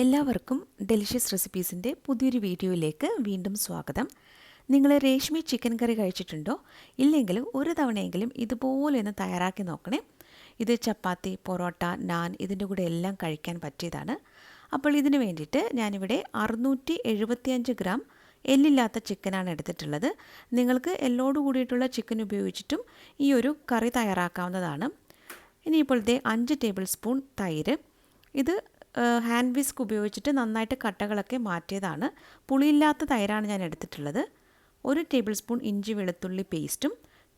എല്ലാവർക്കും ഡെലിഷ്യസ് റെസിപ്പീസിന്റെ പുതിയൊരു വീഡിയോയിലേക്ക് വീണ്ടും സ്വാഗതം. നിങ്ങൾ രേഷ്മി ചിക്കൻ കറി കഴിച്ചിട്ടുണ്ടോ? ഇല്ലെങ്കിൽ ഒരു തവണയെങ്കിലും ഇതുപോലെ ഒന്ന് തയ്യാറാക്കി നോക്കണേ. ഇത് ചപ്പാത്തി പൊറോട്ട നാൻ ഇതിന്റെ കൂടെ എല്ലാം കഴിക്കാൻ പറ്റിയതാണ്. അപ്പോൾ ഇതിന് വേണ്ടിയിട്ട് ഞാനിവിടെ അറുന്നൂറ്റി എഴുപത്തിയഞ്ച് ഗ്രാം എല്ലില്ലാത്ത ചിക്കനാണ് എടുത്തിട്ടുള്ളത്. നിങ്ങൾക്ക് എല്ലോട് കൂടിയിട്ടുള്ള ചിക്കൻ ഉപയോഗിച്ചിട്ടും ഈ ഒരു കറി തയ്യാറാക്കാവുന്നതാണ്. ഇനിയിപ്പോൾ ഇതേ അഞ്ച് ടേബിൾ സ്പൂൺ തൈര്. ഇത് ഹാൻഡ് വിസ്ക് ഉപയോഗിച്ചിട്ട് നന്നായിട്ട് കട്ടകളൊക്കെ മാറ്റിയതാണ്. പുളിയില്ലാത്ത തൈരാണ് ഞാൻ എടുത്തിട്ടുള്ളത്. ഒരു ടേബിൾ സ്പൂൺ ഇഞ്ചി വെളുത്തുള്ളി പേസ്റ്റും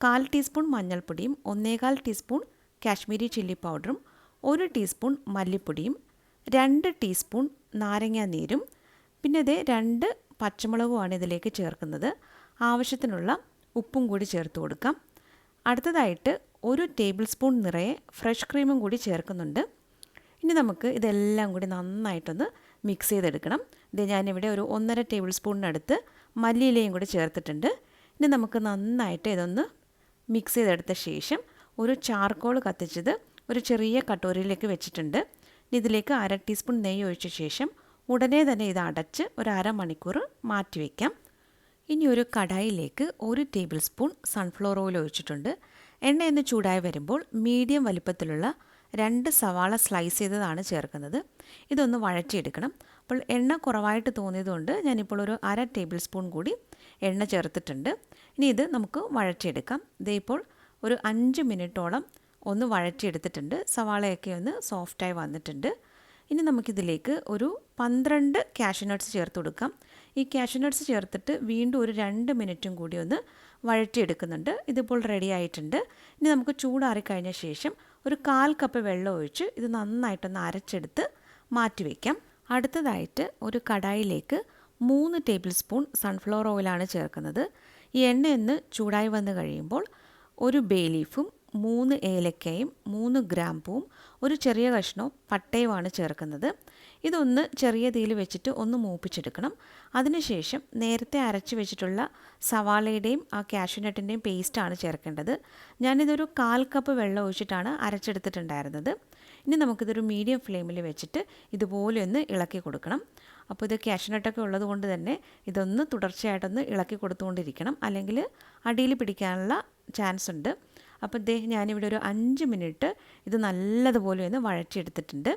കാൽ ടീസ്പൂൺ മഞ്ഞൾപ്പൊടിയും ഒന്നേകാൽ ടീസ്പൂൺ കാശ്മീരി ചില്ലി പൗഡറും ഒരു ടീസ്പൂൺ മല്ലിപ്പൊടിയും രണ്ട് ടീസ്പൂൺ നാരങ്ങാ നീരും പിന്നെ ഇതേ രണ്ട് പച്ചമുളകുമാണ് ഇതിലേക്ക് ചേർക്കുന്നത്. ആവശ്യത്തിനുള്ള ഉപ്പും കൂടി ചേർത്ത് കൊടുക്കാം. അടുത്തതായിട്ട് ഒരു ടേബിൾ സ്പൂൺ നിറയെ ഫ്രഷ് ക്രീമും കൂടി ചേർക്കുന്നുണ്ട്. ഇനി നമുക്ക് ഇതെല്ലാം കൂടി നന്നായിട്ടൊന്ന് മിക്സ് ചെയ്തെടുക്കണം. ഇത് ഞാനിവിടെ ഒരു ഒന്നര ടേബിൾ സ്പൂണിനടുത്ത് മല്ലിയിലയും കൂടി ചേർത്തിട്ടുണ്ട്. ഇനി നമുക്ക് നന്നായിട്ട് ഇതൊന്ന് മിക്സ് ചെയ്തെടുത്ത ശേഷം ഒരു ചാർക്കോൾ കത്തിച്ചത് ഒരു ചെറിയ കട്ടോരിയിലേക്ക് വെച്ചിട്ടുണ്ട്. ഇനി ഇതിലേക്ക് അര ടീസ്പൂൺ നെയ്യ് ഒഴിച്ച ശേഷം ഉടനെ തന്നെ ഇത് അടച്ച് ഒരു അരമണിക്കൂർ മാറ്റി വയ്ക്കാം ഇനി ഒരു കടായിലേക്ക് ഒരു ടേബിൾ സ്പൂൺ സൺഫ്ലവർ ഓയിൽ ഒഴിച്ചിട്ടുണ്ട്. എണ്ണ ചൂടായി വരുമ്പോൾ മീഡിയം വലിപ്പത്തിലുള്ള രണ്ട് സവാള സ്ലൈസ് ചെയ്തതാണ് ചേർക്കുന്നത്. ഇതൊന്ന് വഴറ്റിയെടുക്കണം. അപ്പോൾ എണ്ണ കുറവായിട്ട് തോന്നിയതുകൊണ്ട് ഞാനിപ്പോൾ ഒരു അര ടേബിൾ സ്പൂൺ കൂടി എണ്ണ ചേർത്തിട്ടുണ്ട്. ഇനി ഇത് നമുക്ക് വഴറ്റിയെടുക്കാം. ഇതേ ഇപ്പോൾ ഒരു അഞ്ച് മിനിറ്റോളം ഒന്ന് വഴറ്റിയെടുത്തിട്ടുണ്ട്. സവാളയൊക്കെ ഒന്ന് സോഫ്റ്റായി വന്നിട്ടുണ്ട്. ഇനി നമുക്കിതിലേക്ക് ഒരു പന്ത്രണ്ട് കാഷ്യൂ നട്ട്സ് ചേർത്ത് കൊടുക്കാം. ഈ കാഷ്യൂ നട്ട്സ് ചേർത്തിട്ട് വീണ്ടും ഒരു രണ്ട് മിനിറ്റും കൂടി ഒന്ന് വഴറ്റിയെടുക്കുന്നുണ്ട്. ഇതിപ്പോൾ റെഡി ആയിട്ടുണ്ട്. ഇനി നമുക്ക് ചൂടാറിക്കഴിഞ്ഞ ശേഷം ഒരു കാൽ കപ്പ് വെള്ളം ഒഴിച്ച് ഇത് നന്നായിട്ടൊന്ന് അരച്ചെടുത്ത് മാറ്റി വയ്ക്കാം അടുത്തതായിട്ട് ഒരു കടായിലേക്ക് മൂന്ന് ടേബിൾ സ്പൂൺ സൺഫ്ലവർ ഓയിലാണ് ചേർക്കുന്നത്. ഈ എണ്ണ ഒന്ന് ചൂടായി വന്ന് കഴിയുമ്പോൾ ഒരു ബേ ലീഫും മൂന്ന് ഏലക്കയും മൂന്ന് ഗ്രാമ്പൂവും ഒരു ചെറിയ കഷ്ണവും പട്ടയുമാണ് ചേർക്കുന്നത്. ഇതൊന്ന് ചെറിയ തീയിൽ വെച്ചിട്ട് ഒന്ന് മൂപ്പിച്ചെടുക്കണം. അതിനുശേഷം നേരത്തെ അരച്ച് വെച്ചിട്ടുള്ള സവാളയുടെയും ആ കാഷ്യൂനട്ടിന്റെയും പേസ്റ്റാണ് ചേർക്കേണ്ടത്. ഞാനിതൊരു കാൽ കപ്പ് വെള്ളം ഒഴിച്ചിട്ടാണ് അരച്ചെടുത്തിട്ടുണ്ടായിരുന്നത്. ഇനി നമുക്കിതൊരു മീഡിയം ഫ്ലെയിമിൽ വെച്ചിട്ട് ഇതുപോലെ ഒന്ന് ഇളക്കി കൊടുക്കണം. അപ്പോൾ ഇത് കാഷ്യൂനട്ടൊക്കെ ഉള്ളത് കൊണ്ട് തന്നെ ഇതൊന്ന് തുടർച്ചയായിട്ടൊന്ന് ഇളക്കി കൊടുത്തുകൊണ്ടിരിക്കണം. അല്ലെങ്കിൽ അടിയിൽ പിടിക്കാനുള്ള ചാൻസ് ഉണ്ട്. അപ്പോൾ ദേ ഞാനിവിടെ ഒരു അഞ്ച് മിനിറ്റ് ഇത് നല്ലതുപോലെ ഒന്ന് വഴറ്റിയെടുത്തിട്ടുണ്ട്.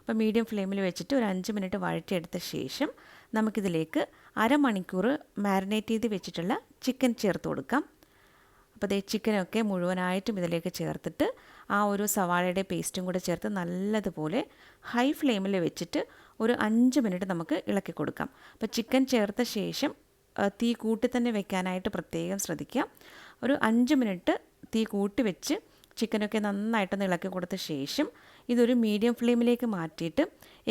അപ്പോൾ മീഡിയം ഫ്ലെയിമിൽ വെച്ചിട്ട് ഒരു അഞ്ച് മിനിറ്റ് വഴറ്റിയെടുത്ത ശേഷം നമുക്കിതിലേക്ക് അരമണിക്കൂർ മാരിനേറ്റ് ചെയ്ത് വെച്ചിട്ടുള്ള ചിക്കൻ ചേർത്ത് കൊടുക്കാം. അപ്പോൾ ദേ ചിക്കനൊക്കെ മുഴുവനായിട്ടും ഇതിലേക്ക് ചേർത്തിട്ട് ആ ഒരു സവാളയുടെ പേസ്റ്റും കൂടെ ചേർത്ത് നല്ലതുപോലെ ഹൈ ഫ്ലെയിമിൽ വെച്ചിട്ട് ഒരു അഞ്ച് മിനിറ്റ് നമുക്ക് ഇളക്കി കൊടുക്കാം. അപ്പോൾ ചിക്കൻ ചേർത്ത ശേഷം തീ കൂട്ടി തന്നെ വെക്കാനായിട്ട് പ്രത്യേകം ശ്രദ്ധിക്കാം. ഒരു അഞ്ച് മിനിറ്റ് തീ കൂട്ടി വെച്ച് ചിക്കനൊക്കെ നന്നായിട്ടൊന്ന് ഇളക്കി കൊടുത്ത ശേഷം ഇതൊരു മീഡിയം ഫ്ലെയിമിലേക്ക് മാറ്റിയിട്ട്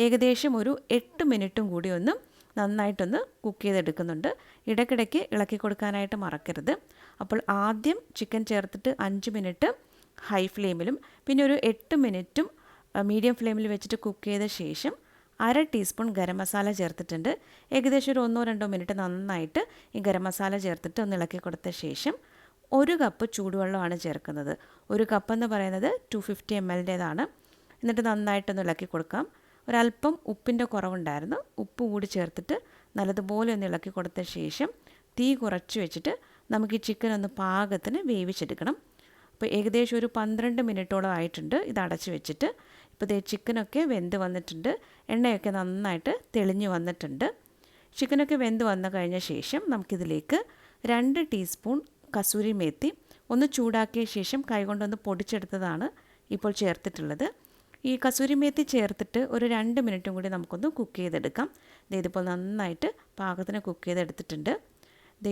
ഏകദേശം ഒരു എട്ട് മിനിറ്റും കൂടി ഒന്ന് നന്നായിട്ടൊന്ന് കുക്ക് ചെയ്തെടുക്കുന്നുണ്ട്. ഇടയ്ക്കിടയ്ക്ക് ഇളക്കി കൊടുക്കാനായിട്ട് മറക്കരുത്. അപ്പോൾ ആദ്യം ചിക്കൻ ചേർത്തിട്ട് അഞ്ച് മിനിറ്റ് ഹൈ ഫ്ലെയിമിലും പിന്നെ ഒരു എട്ട് മിനിറ്റും മീഡിയം ഫ്ലെയിമിൽ വെച്ചിട്ട് കുക്ക് ചെയ്ത ശേഷം അര ടീസ്പൂൺ ഗരം മസാല ചേർത്തിട്ടുണ്ട്. ഏകദേശം ഒരു ഒന്നോ രണ്ടോ മിനിറ്റ് നന്നായിട്ട് ഈ ഗരം മസാല ചേർത്തിട്ട് ഒന്ന് ഇളക്കി കൊടുത്ത ശേഷം ഒരു കപ്പ് ചൂടുവെള്ളമാണ് ചേർക്കുന്നത്. ഒരു കപ്പ് എന്ന് പറയുന്നത് ടു ഫിഫ്റ്റി എം എല്ലിന്റേതാണ് എന്നിട്ട് നന്നായിട്ടൊന്ന് ഇളക്കി കൊടുക്കാം. ഒരല്പം ഉപ്പിന്റെ കുറവുണ്ടായിരുന്നു. ഉപ്പ് കൂടി ചേർത്തിട്ട് നല്ലതുപോലെ ഒന്ന് ഇളക്കി കൊടുത്ത ശേഷം തീ കുറച്ച് വെച്ചിട്ട് നമുക്ക് ഈ ചിക്കൻ ഒന്ന് പാകത്തിന് വേവിച്ചെടുക്കണം. അപ്പോൾ ഏകദേശം ഒരു പന്ത്രണ്ട് മിനിറ്റോളം ആയിട്ടുണ്ട്. ഇത് അടച്ച് വെച്ചിട്ട് ഇപ്പോൾ ഇതേ ചിക്കനൊക്കെ വെന്ത് വന്നിട്ടുണ്ട്. എണ്ണയൊക്കെ നന്നായിട്ട് തെളിഞ്ഞു വന്നിട്ടുണ്ട്. ചിക്കനൊക്കെ വെന്ത് വന്നു കഴിഞ്ഞ ശേഷം നമുക്കിതിലേക്ക് രണ്ട് ടീസ്പൂൺ കസൂരി മേത്തി ഒന്ന് ചൂടാക്കിയ ശേഷം കൈകൊണ്ടൊന്ന് പൊടിച്ചെടുത്തതാണ് ഇപ്പോൾ ചേർത്തിട്ടുള്ളത്. ഈ കസൂരി മേത്തി ചേർത്തിട്ട് ഒരു രണ്ട് മിനിറ്റും കൂടി നമുക്കൊന്ന് കുക്ക് ചെയ്തെടുക്കാം. ഇതിപ്പോൾ നന്നായിട്ട് പാകത്തിന് കുക്ക് ചെയ്തെടുത്തിട്ടുണ്ട്.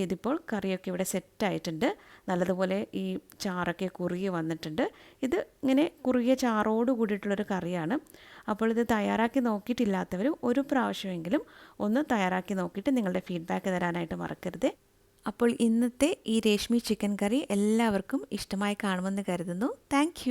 ഇതിപ്പോൾ കറിയൊക്കെ ഇവിടെ സെറ്റായിട്ടുണ്ട്. നല്ലതുപോലെ ഈ ചാറൊക്കെ കുറുകി വന്നിട്ടുണ്ട്. ഇത് ഇങ്ങനെ കുറുകിയ ചാറോട് കൂടിയിട്ടുള്ളൊരു കറിയാണ്. അപ്പോൾ ഇത് തയ്യാറാക്കി നോക്കിയിട്ടില്ലാത്തവർ ഒരു പ്രാവശ്യമെങ്കിലും ഒന്ന് തയ്യാറാക്കി നോക്കിയിട്ട് നിങ്ങളുടെ ഫീഡ്ബാക്ക് തരാനായിട്ട് മറക്കരുത്. അപ്പോൾ ഇന്നത്തെ ഈ രേഷ്മി ചിക്കൻ കറി എല്ലാവർക്കും ഇഷ്ടമായി കാണുമെന്ന് കരുതുന്നു. താങ്ക്